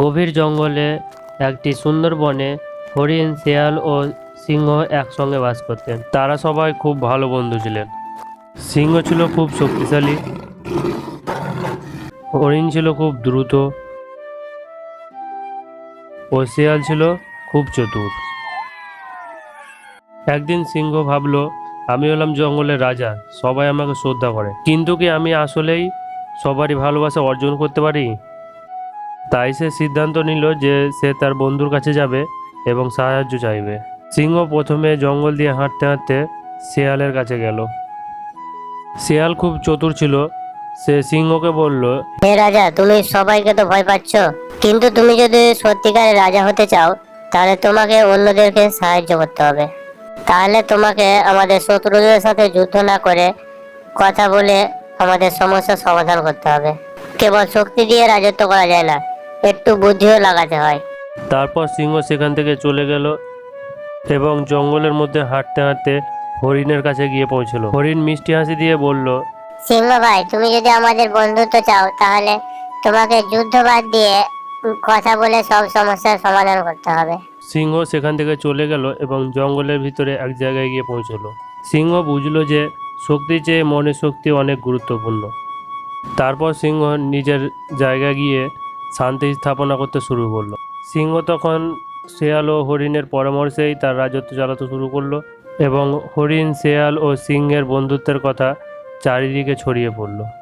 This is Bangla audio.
গভীর জঙ্গলে একটি সুন্দর বনে হরিণ, শেয়াল ও সিংহ একসঙ্গে বাস করতেন। তারা সবাই খুব ভালো বন্ধু ছিলেন। সিংহ ছিল খুব শক্তিশালী। হরিণ ছিল খুব দ্রুত। ও শেয়াল ছিল খুব চতুর। একদিন সিংহ ভাবলো, আমি হলাম জঙ্গলের রাজা, সবাই আমাকে শ্রদ্ধা করে। কিন্তু কি আমি আসলেই সবারই ভালোবাসা অর্জন করতে পারি? তাই সে সিদ্ধান্ত নিল যে সে তার বন্ধুর কাছে যাবে এবং সাহায্য চাইবে। সিংহ প্রথমে জঙ্গল দিয়ে হাঁটতে হাঁটতে শেয়ালের কাছে গেল। শেয়াল খুব চতুর ছিল। সে সিংহকে বলল, হে রাজা, তুমি সবাইকে তো ভয় পাচ্ছ। কিন্তু তুমি যদি সত্যিকারের রাজা হতে চাও, তাহলে তোমাকে অন্যদেরকে সাহায্য করতে হবে। তাহলে তোমাকে আমাদের শত্রুদের সাথে যুদ্ধ না করে কথা বলে আমাদের সমস্যার সমাধান করতে হবে। কেবল শক্তি দিয়ে রাজত্ব করা যায় না। একটু বুদ্ধিও লাগাতে হয়। তারপর সিংহ সেখান থেকে চলে গেল এবং জঙ্গলের মধ্যে হাঁটতে হাঁটতে হরিণের কাছে গিয়ে পৌঁছলো। হরিণ মিষ্টি হাসি দিয়ে বলল সিংহ ভাই তুমি যদি আমাদের বন্ধুত্ব চাও তাহলে তোমাকে যুদ্ধ বাদ দিয়ে কথা বলে সব সমস্যার সমাধান করতে হবে। সিংহ সেখান থেকে চলে গেল এবং জঙ্গলের ভিতরে এক জায়গায় গিয়ে পৌঁছলো। সিংহ বুঝলো যে শক্তির চেয়ে মনের শক্তি অনেক গুরুত্বপূর্ণ। তারপর সিংহ নিজের জায়গায় গিয়ে শান্তি স্থাপনা করতে শুরু করল। সিংহ তখন শেয়াল ও হরিণের পরামর্শেই তার রাজত্ব চালাতে শুরু করল এবং হরিণ, শেয়াল ও সিংহের বন্ধুত্বের কথা চারিদিকে ছড়িয়ে পড়ল।